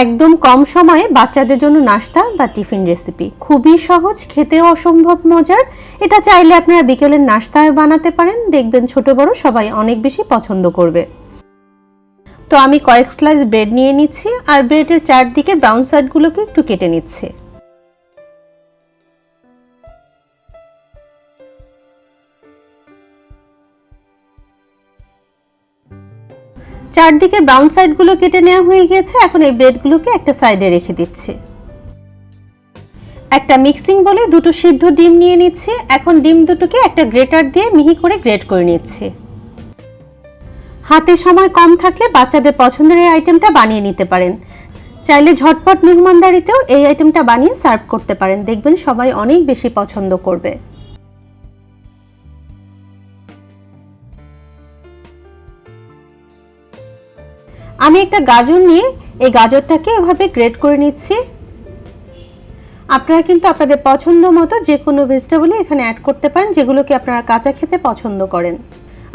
একদম কম সময়ে বাচ্চাদের জন্য নাস্তা বা টিফিন রেসিপি খুবই সহজ, খেতেও অসম্ভব মজার। এটা চাইলে আপনারা বিকেলের নাস্তায় বানাতে পারেন। দেখবেন ছোট বড় সবাই অনেক বেশি পছন্দ করবে। তো আমি কয়েক স্লাইস ব্রেড নিয়ে নিচ্ছি। আর ব্রেডের চারদিকে ব্রাউন সাইডগুলোকে একটু কেটে নিচ্ছি। চারদিকে ব্রাউন সাইডগুলো কেটে নেওয়া হয়ে গিয়েছে, এখন এই ব্রেডগুলোকে একটা সাইডে রেখে দিচ্ছি। একটা মিক্সিং বলে দুটো সিদ্ধ ডিম নিয়ে নিচ্ছি, এখন ডিম দুটোকে একটা গ্রেটার দিয়ে মিহি করে গ্রেট করে নিচ্ছি। হাতে সময় কম থাকলে বাচ্চাদের পছন্দের এই আইটেমটা বানিয়ে নিতে পারেন। চাইলে ঝটপট মেহমানদারিতেও এই আইটেমটা বানিয়ে সার্ভ করতে পারেন, দেখবেন সবাই অনেক বেশি পছন্দ করবে। আমি একটা গাজর নিয়ে এই গাজরটাকে এভাবে গ্রেট করে নিচ্ছি। আপনারা কিন্তু আপনাদের পছন্দ মতো যে কোনো ভেজিটেবলই এখানে অ্যাড করতে পারেন, যেগুলোকে আপনারা কাঁচা খেতে পছন্দ করেন।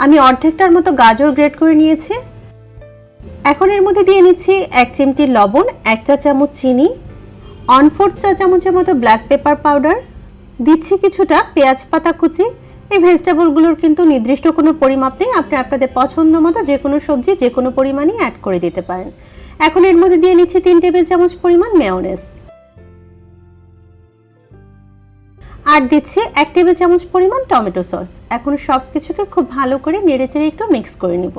আমি অর্ধেকটার মতো গাজর গ্রেট করে নিয়েছি। এখন এর মধ্যে দিয়ে নিচ্ছি এক চিমটি লবণ, এক চা চামচ চিনি অন ফোর্থ চা চামচের মতো ব্ল্যাক পেপার পাউডার দিচ্ছি কিছুটা পেঁয়াজ পাতা কুচি এই ভেজিটেবলগুলোর কিন্তু নির্দিষ্ট কোনো পরিমাপ নেই। আপনি আপনাদের পছন্দ মতো যে কোনো সবজি যে কোনো পরিমাণই অ্যাড করে দিতে পারেন। এখন এর মধ্যে দিয়ে নিচ্ছি তিন টেবিল চামচ পরিমাণ মেয়নেস আর দিচ্ছি এক টেবিল চামচ পরিমাণ টমেটো সস এখন সব কিছুকে খুব ভালো করে নেড়েচেড়ে একটু মিক্স করে নিব।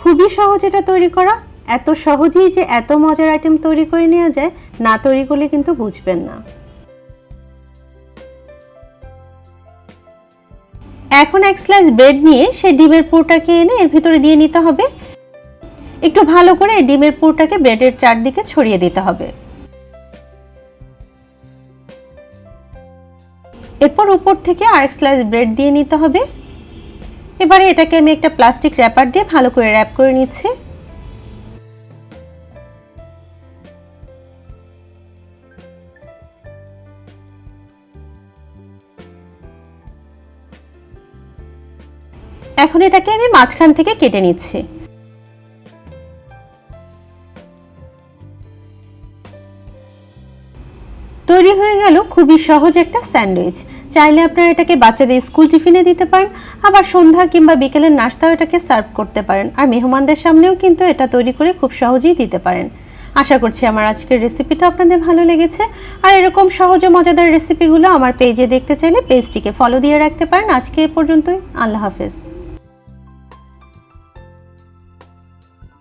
খুবই সহজ এটা তৈরি করা। এত সহজেই যে এত মজার আইটেম তৈরি করে নেওয়া যায়, না তৈরি করলে কিন্তু বুঝবেন না। এখন এক স্লাইস ব্রেড নিয়ে সেই ডিমের পুরটাকে এনে এর ভিতরে দিয়ে নিতে হবে। একটু ভালো করে ডিমের পুরটাকে ব্রেডের চারদিকে ছড়িয়ে দিতে হবে। এরপর উপর থেকে আরেক স্লাইস ব্রেড দিয়ে নিতে হবে। এবারে এটাকে আমি একটা প্লাস্টিক র্যাপার দিয়ে ভালো করে র্যাপ করে নিচ্ছি। এখন এটাকে আমি মাঝখান থেকে কেটে নিচ্ছি। তৈরি হয়ে গেল খুবই সহজ একটা স্যান্ডউইচ। চাইলে আপনারা এটাকে বাচ্চাদের স্কুল টিফিনে দিতে পারেন, আবার সন্ধ্যা কিংবা বিকেলের নাস্তাও এটাকে সার্ভ করতে পারেন, আর মেহমানদের সামনেও কিন্তু এটা তৈরি করে খুব সহজেই দিতে পারেন। আশা করছি আমার আজকের রেসিপিটা আপনাদের ভালো লেগেছে, আর এরকম সহজ ও মজাদার রেসিপিগুলো আমার পেজে দেখতে চাইলে পেজটিকে ফলো দিয়ে রাখতে পারেন। আজকে এ পর্যন্তই, আল্লাহ হাফেজ।